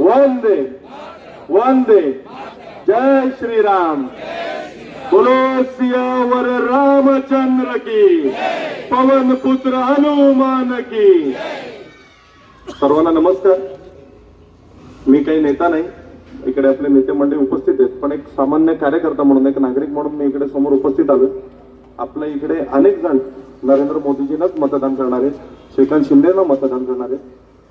वंदे वंदे जय श्रीराम। बोलो सियावर रामचंद्र की पवन पुत्र हनुमान की। सर्वांना नमस्कार। मी काही नेता नाही इकडे आपले नेते मंडळी उपस्थित आहेत पण एक सामान्य कार्यकर्ता म्हणून एक नागरिक म्हणून मी इकडे समोर उपस्थित आलो. आपल्या इकडे अनेक जण नरेंद्र मोदीजींनाच मतदान करणारे श्रीकांत शिंदेना मतदान करणारे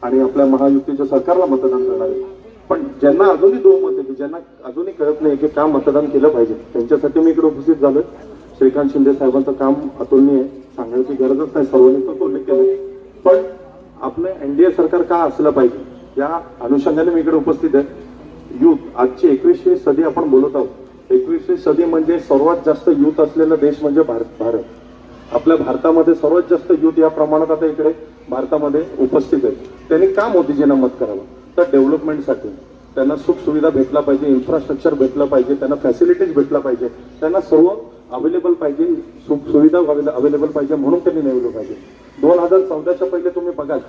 आणि आपल्या महायुतीच्या सरकारला मतदान करणारे पण ज्यांना अजूनही दोन मत की ज्यांना अजूनही कळत नाही की का मतदान केलं पाहिजे त्यांच्यासाठी मी इकडे उपस्थित झालोय. श्रीकांत शिंदे साहेबांचं काम अतुलनीय आहे. सांगण्याची गरजच नाही सर्वांनी तो उल्लेख केला पण आपलं एनडीए सरकार का असलं पाहिजे या अनुषंगाने मी इकडे उपस्थित आहे. युथ आजची एकवीसवी सदी आपण बोलत आहोत. एकवीसवी सदी म्हणजे सर्वात जास्त युथ असलेला देश म्हणजे भारत भारत. आपल्या भारतामध्ये सर्वात जास्त युथ या प्रमाणात आता इकडे भारतामध्ये उपस्थित आहे. त्यांनी का मोदीजींना मत करावं. तर डेव्हलपमेंटसाठी त्यांना सुखसुविधा भेटला पाहिजे इन्फ्रास्ट्रक्चर भेटलं पाहिजे त्यांना फॅसिलिटीज भेटला पाहिजे त्यांना सर्व अवेलेबल पाहिजे सुखसुविधा अवेलेबल पाहिजे म्हणून त्यांनी निवडलं पाहिजे. दोन हजार चौदाच्या पहिले तुम्ही बघाल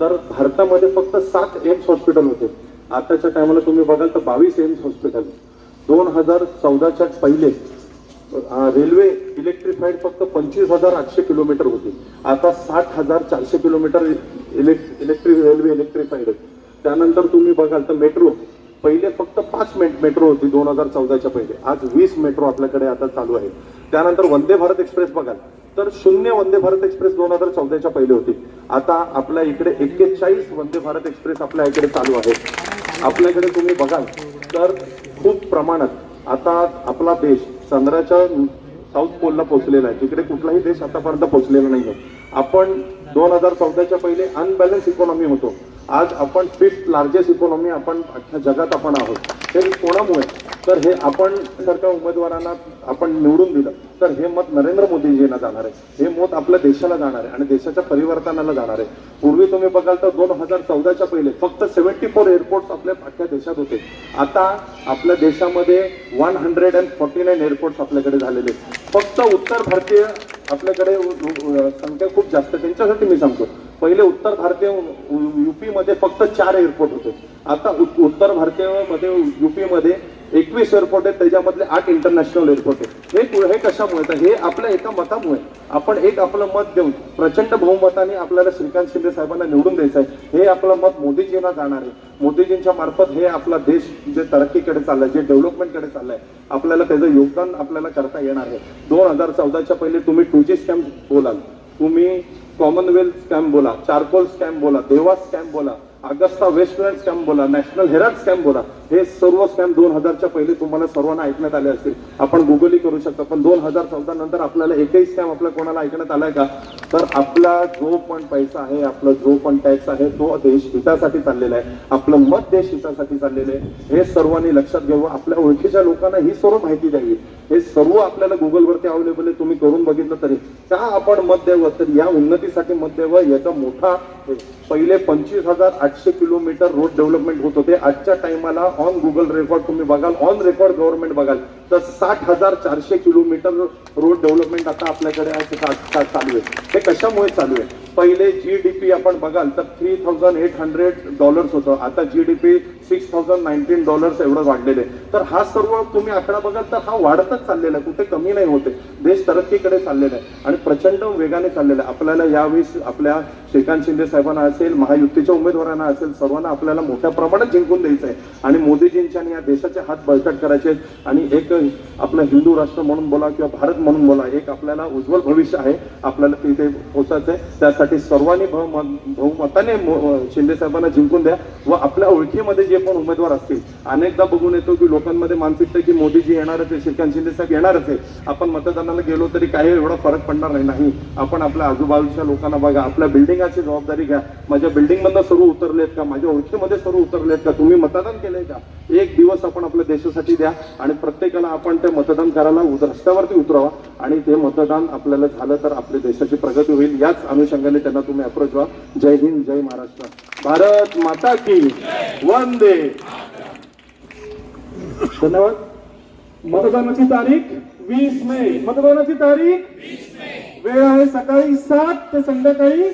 तर भारतामध्ये फक्त सात एम्स हॉस्पिटल होते. आताच्या टायमाला तुम्ही बघाल तर बावीस एम्स हॉस्पिटल. दोन हजार चौदाच्या पहिले रेल्वे इलेक्ट्रिफाईड फक्त पंचवीस हजार आठशे किलोमीटर होती. आता साठ हजार चारशे किलोमीटर इलेक्ट्रिक रेल्वे इलेक्ट्रिफाईड आहे. त्यानंतर तुम्ही बघाल तर मेट्रो पहिले फक्त पाच मेट्रो होती दोन हजार चौदाच्या पहिले. आज वीस मेट्रो आपल्याकडे आता चालू आहे. त्यानंतर वंदे भारत एक्सप्रेस बघाल. तर शून्य वंदे भारत एक्सप्रेस दोन हजार चौदाच्या पहिले होती. आता आपल्या इकडे एक्केचाळीस वंदे भारत एक्सप्रेस आपल्या इकडे चालू आहे. आपल्याकडे तुम्ही बघाल तर खूप प्रमाणात आता आपला देश चंद्राच्या साऊथ पोलला पोहोचलेला आहे. तिकडे कुठलाही देश आतापर्यंत पोहोचलेला नाही आपण दोन हजार चौदाच्या पहिले अनबॅलन्स इकॉनॉमी होतो. आज आपण फिफ्थ लार्जेस्ट इकॉनॉमी आपण अख्ख्या जगात आपण आहोत. हे कोणामुळे? तर हे आपण सारख्या उमेदवारांना आपण निवडून दिलं तर हे मत नरेंद्र मोदीजींना जाणार आहे. हे मत आपल्या देशाला जाणार आहे आणि देशाच्या परिवर्तनाला जाणार आहे. पूर्वी तुम्ही बघाल तर दोन हजार चौदाच्या पहिले फक्त सेव्हन्टी फोर एअरपोर्ट आपल्या अख्ख्या देशात होते. आता आपल्या देशामध्ये one hundred and forty nine airports आपल्याकडे झालेले आहेत. फक्त उत्तर भारतीय आपल्याकडे संख्या खूप जास्त त्यांच्यासाठी मी सांगतो. पहिले उत्तर भारतीय युपीमध्ये फक्त चार एअरपोर्ट होते. आता उत्तर भारतीयमध्ये युपी एकवीस एअरपोर्ट आहेत त्याच्यामधले आठ इंटरनॅशनल एअरपोर्ट आहेत. हे हे कशामुळे? तर हे आपल्या एका मतामुळे. आपण एक आपलं मत देऊन प्रचंड बहुमताने आपल्याला श्रीकांत शिंदे साहेबांना निवडून द्यायचं आहे हे आपलं मत मोदीजींना जाणार आहे. मोदीजींच्या मार्फत हे आपला देश जे तरक्कीकडे चाललाय जे डेव्हलपमेंटकडे चाललाय आपल्याला त्याचं योगदान आपल्याला करता येणार आहे. दोन हजार चौदाच्या पहिले तुम्ही टू जी स्कॅम बोलाल. तुम्ही कॉमनवेल्थ स्कॅम बोला चारकोल स्कॅम बोला देवा स्कॅम बोला अगस्ता वेस्टलँड स्कॅम बोला नॅशनल हेराल्ड स्कॅम बोला. हे सर्व स्कॅम दोन हजारच्या पहिले तुम्हाला सर्वांना ऐकण्यात आले असतील. आपण गुगलही करू शकता पण दोन हजार चौदा नंतर आपल्याला एकही स्कॅम आपल्या कोणाला ऐकण्यात आलाय का? तर आपला जो पण पैसा आहे आपला जो पण टॅक्स आहे तो देश हितासाठी चाललेला आहे. आपलं मत देश हितासाठी चाललेलं आहे. हे सर्वांनी लक्षात घेऊ आपल्या ओळखीच्या लोकांना ही सर्व माहिती द्यावी. हे सर्व आपल्याला गुगलवरती अवेलेबल आहे. तुम्ही करून बघितलं तरी. का आपण मत द्यावं? तर या उन्नतीसाठी मत द्यावं याचा मोठा पहिले पंचवीस हजार आठशे किलोमीटर रोड डेव्हलपमेंट होत होते. आजच्या टायमाला ऑन गुगल रेकॉर्ड तुम्ही बघाल. ऑन रेकॉर्ड गव्हर्नमेंट बघाल. तर साठ हजार चारशे किलोमीटर रोड डेव्हलपमेंट आता आपल्याकडे आहे ते चालू आहे. हे कशामुळे चालू आहे? पहिले जी डी पी आपण बघाल तर three thousand eight hundred dollars होतं. आता G D P six thousand nineteen dollars एवढं वाढलेले तर हा सर्व तुम्ही आकडा बघाल तर हा वाढतच चाललेला आहे. कुठे कमी नाही होते देश तरक्कीकडे चाललेला आहे. आणि प्रचंड वेगाने चाललेला आहे. आपल्याला यावेळी आपल्या श्रीकांत शिंदे साहेबांना असेल महायुतीच्या उमेदवारांना असेल सर्वांना आपल्याला मोठ्या प्रमाणात जिंकून द्यायचं आहे. आणि मोदीजींच्या आणि या देशाचे हात बळकट करायचे आहेत. आणि एक आपलं हिंदू राष्ट्र म्हणून बोला किंवा भारत म्हणून बोला एक आपल्याला उज्ज्वल भविष्य आहे. आपल्याला तिथे पोहोचायचं आहे. त्यासाठी सर्वांनी बहुमताने मो- शिंदे साहेबांना जिंकून द्या व आपल्या ओळखीमध्ये जे पण उमेदवार असतील. अनेकदा बघून येतो की लोकांमध्ये मानसिकता की मोदीजी येणारच आहे श्रीकांत शिंदे साहेब येणारच आहे. आपण मतदानाला गेलो तरी काही एवढा फरक पडणार नाही आपण आपल्या आजूबाजूच्या लोकांना बघा आपल्या बिल्डिंगाची जबाबदारी घ्या. माझ्या बिल्डिंगमधनं सर्व उतरलेत का? माझ्या ओळखीमध्ये सर्व उतरलेत का? तुम्ही मतदान केलंय का? एक दिवस आपण आपल्या देशासाठी द्या आणि प्रत्येकाला आपण ते मतदान करायला रस्त्यावरती उतरवा आणि ते मतदान आपल्याला झालं तर आपल्या देशाची प्रगती होईल. याच अनुषंगाने त्यांना तुम्ही अप्रोच व्हा. जय हिंद जय महाराष्ट्र. भारत माता की। वंदे। धन्यवाद। मतदानाची तारीख वीस मे. मतदानाची तारीख वेळ आहे सकाळी सात ते संध्याकाळी